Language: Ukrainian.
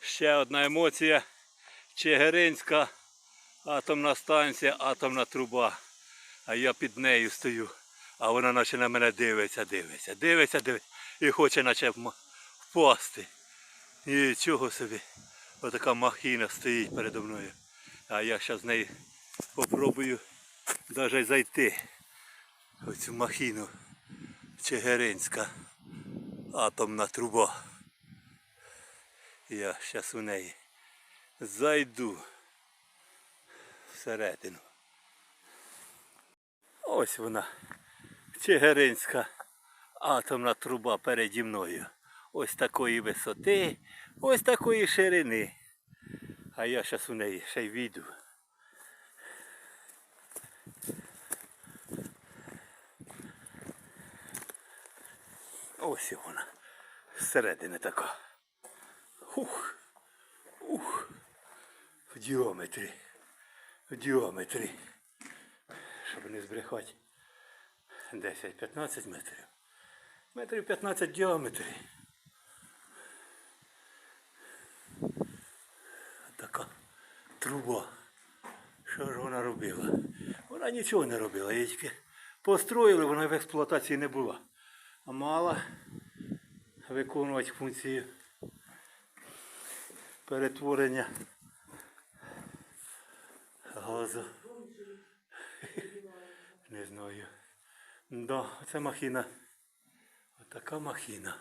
Ще одна емоція. Чигиринська атомна станція, атомна труба. А я під нею стою. А вона наче на мене дивиться, дивиться, дивиться, дивиться. І хоче наче впасти. Нічого собі. Отака махіна стоїть передо мною. А я зараз з нею попробую навіть зайти. Оцю махіну. Чигиринська атомна труба. Я зараз у неї зайду всередину. Ось вона. Чигиринська атомна труба переді мною. Ось такої висоти, ось такої ширини. А я зараз у неї ще й війду. Ось вона. Всередини така. Ух. Ух. В діаметрі. В діаметрі. Щоб не збрехати. 10-15 метрів. Метрів 15 в діаметрі. Така труба. Що ж вона робила? Вона нічого не робила, її тільки построїли, вона в експлуатації не була. А мала виконувати функцію перетворення газу. Не знаю. Да, це махіна. Отака махіна.